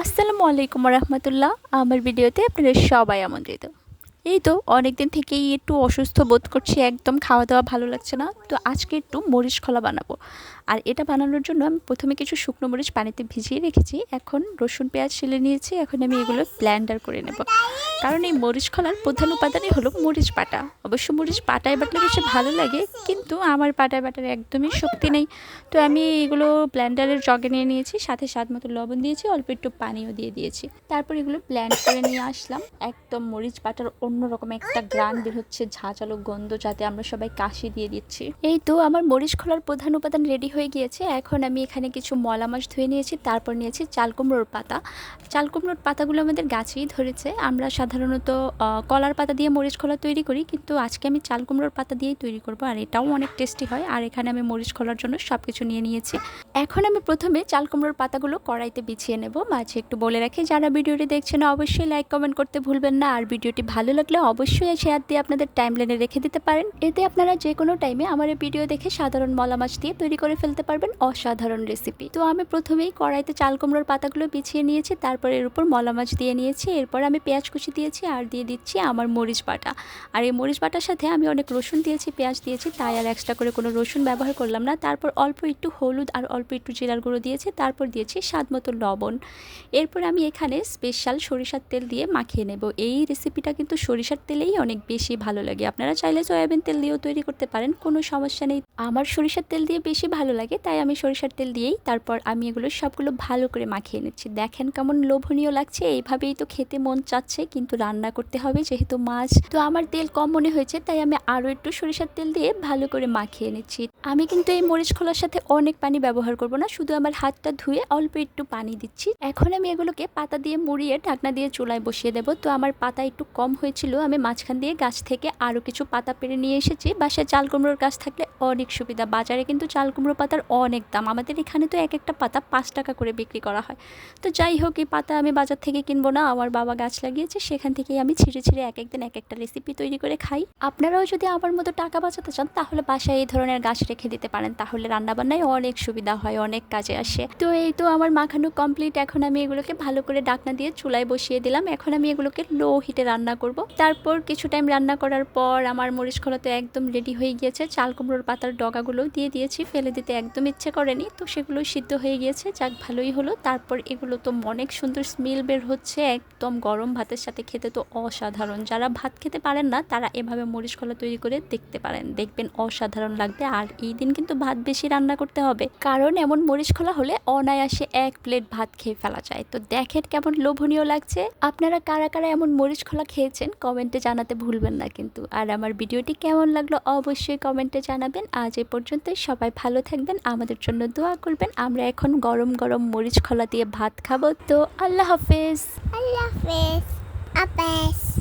আসসালামু আলাইকুম রহমতুল্লাহ। আমার ভিডিওতে আপনাদের সবাই আমন্ত্রিত। এই তো অনেক দিন থেকেই একটু অসুস্থ বোধ করছি, একদম খাওয়া দাওয়া ভালো লাগছে না। তো আজকে একটু মরিচ খোলা বানাবো। আর এটা বানানোর জন্য আমি প্রথমে কিছু শুকনো মরিচ পানিতে ভিজিয়ে রেখেছি। এখন রসুন, পেঁয়াজ ছিলে নিয়েছি, এখন আমি এগুলো ব্ল্যান্ডার করে নেব। কারণ এই মরিচ খোলার প্রধান উপাদানই হলো মরিচ বাটা। অবশ্য মরিচ পাটায় বাটলে বেশি ভালো লাগে, কিন্তু আমার পাটায় বাটার একদমই শক্তি নেই। তো আমি এগুলো ব্ল্যান্ডারের জগে নিয়ে নিয়েছি, সাথে স্বাদ মতো লবণ দিয়েছি, অল্প একটু পানিও দিয়ে দিয়েছি। তারপর এগুলো ব্ল্যান্ড করে নিয়ে আসলাম। একদম মরিচ বাটার অন্যরকম একটা গ্রান বের হচ্ছে ঝাঁঝালো গন্ধ যাতে আমরা সবাই কাশি দিয়ে দিচ্ছি। এই তো আমার মরিচ খোলার প্রধান উপাদান রেডি হয়ে গিয়েছে। এখন আমি এখানে কিছু মলা মাছ ধুয়ে নিয়েছি তারপর নিয়েছি চাল কুমড়োর পাতা। চাল কুমড়োর পাতাগুলো আমাদের গাছেই ধরেছে। আমরা সাধারণত কলার পাতা দিয়ে মরিচ খোলা তৈরি করি কিন্তু আজকে আমি চাল কুমড়োর পাতা দিয়েই তৈরি করব আর এটাও অনেক টেস্টি হয়। আর এখানে আমি মরিচ খোলার জন্য সব কিছু নিয়ে নিয়েছি। এখন আমি প্রথমে চাল কুমড়োর পাতাগুলো কড়াইতে বিছিয়ে নেব। মাঝে একটু বলে রাখি যারা ভিডিওটি দেখছেন অবশ্যই লাইক কমেন্ট করতে ভুলবেন না। আর ভিডিওটি ভালো লাগলে অবশ্যই শেয়ার দিয়ে আপনাদের টাইম লাইনে রেখে দিতে পারেন। এতে আপনারা যে কোনো টাইমে আমার এই ভিডিও দেখে সাধারণ মলা মাছ দিয়ে তৈরি করে ফেলতে পারবেন অসাধারণ রেসিপি তো আমি প্রথমেই কড়াইতে চাল কুমড়োর পাতাগুলো বিছিয়ে নিয়েছি, তারপর এর উপর মলা মাছ দিয়ে নিয়েছি, এরপর আমি পেঁয়াজ কুচি দিয়েছি আর দিয়ে দিচ্ছি আমার মরিচ বাটা। আর এই মরিচ বাটার সাথে আমি অনেক রসুন দিয়েছি, পেঁয়াজ দিয়েছি, তাই আর এক্সট্রা করে কোনো রসুন ব্যবহার করলাম না। তারপর অল্প একটু হলুদ আর অল্প একটু জিরার গুঁড়ো দিয়েছি, তারপর দিয়েছি স্বাদ মতো লবণ। এরপর আমি এখানে স্পেশাল সরিষার তেল দিয়ে মাখিয়ে নেব। এই রেসিপিটা কিন্তু সরিষার তেলেই অনেক বেশি ভালো লাগে। আপনারা চাইলে সয়াবিন তেল দিয়েও তৈরি করতে পারেন, কোনো সমস্যা নেই। আমার সরিষার তেল দিয়ে বেশি ভালো লাগে, তাই আমি সরিষার তেল দিয়েই তারপর আমি এগুলো সবগুলো ভালো করে মাখিয়ে নিচ্ছি। দেখেন কেমন লোভনীয় লাগছে, এইভাবেই তো খেতে মন চাচ্ছে, কিন্তু রান্না করতে হবে যেহেতু মাছ। তো আমার তেল কম মনে হয়েছে, তাই আমি আরও একটু সরিষার তেল দিয়ে ভালো করে মাখিয়ে নিচ্ছি। আমি কিন্তু এই মরিচ খোলার সাথে অনেক পানি ব্যবহার করব না, শুধু আমার হাতটা ধুয়ে অল্প একটু পানি দিচ্ছি। এখন আমি এগুলোকে পাতা দিয়ে মুড়িয়ে ঢাকনা দিয়ে চুলায় বসিয়ে দেবো, তো আমার পাতা একটু কম হয়েছিল আমি মাঝখান দিয়ে গাছ থেকে আরও কিছু পাতা পেরে নিয়ে এসেছি। বাসায় চাল কুমড়োর গাছ থাকলে অনেক সুবিধা। বাজারে কিন্তু চাল কুমড়ো পাতার অনেক দাম। আমাদের এখানে তো এক একটা পাতা পাঁচ টাকা করে বিক্রি করা হয়। তো যাই হোক, এই পাতা আমি বাজার থেকে কিনবো না। আমার বাবা গাছ লাগিয়েছে। সেখান থেকেই আমি ছিঁড়ে ছিঁড়ে এক একদিন এক একটা রেসিপি তৈরি করে খাই। আপনারাও যদি আমার মতো টাকা বাঁচাতে চান, তাহলে বাসায় এই ধরনের গাছ রেখে দিতে পারেন। তাহলে রান্নাবান্নায় অনেক সুবিধা হয়, অনেক কাজে আসে। তো এই তো আমার মাখানো কমপ্লিট এখন আমি এগুলোকে ভালো করে ডাকনা দিয়ে চুলায় বসিয়ে দিলাম। এখন আমি এগুলোকে লো হিটে রান্না করব। তারপর কিছু টাইম রান্না করার পর আমার মরিচ খোলা তো একদম রেডি হয়ে গিয়েছে। চাল কুমড়োর পাতার ডগাগুলো দিয়ে দিয়েছি, ফেলে দিতে একদম ইচ্ছে করেনি। তো সেগুলো সিদ্ধ হয়ে গিয়েছে, যাক ভালোই হলো। তারপর এগুলো তো অনেক সুন্দর স্মেল বের হচ্ছে, একদম গরম ভাতের সাথে খেতে তো অসাধারণ। যারা ভাত খেতে পারেন না, তারা এভাবে মরিচ খোলা তৈরি করে দেখতে পারেন। দেখবেন অসাধারণ লাগবে। আর এই দিন কিন্তু ভাত বেশি রান্না করতে হবে। কারণ এমন মরিচ খোলা হলে অনায়াসে এক প্লেট ভাত খেয়ে ফেলা যায়। তো দেখেন কেমন লোভনীয় লাগছে। আপনারা কারা কারা এমন মরিচ খোলা খেয়েছেন কমেন্টে জানাতে ভুলবেন না কিন্তু। আর আমার ভিডিওটি কেমন লাগল অবশ্যই কমেন্টে জানাবেন। আজ এ পর্যন্তই। সবাই ভালো থাকবেন, আমাদের জন্য দোয়া করবেন। আমরা এখন গরম গরম মরিচ খোলা দিয়ে ভাত খাব। তো আল্লাহ হাফেজ। আল্লাহ হাফেজ। আপাস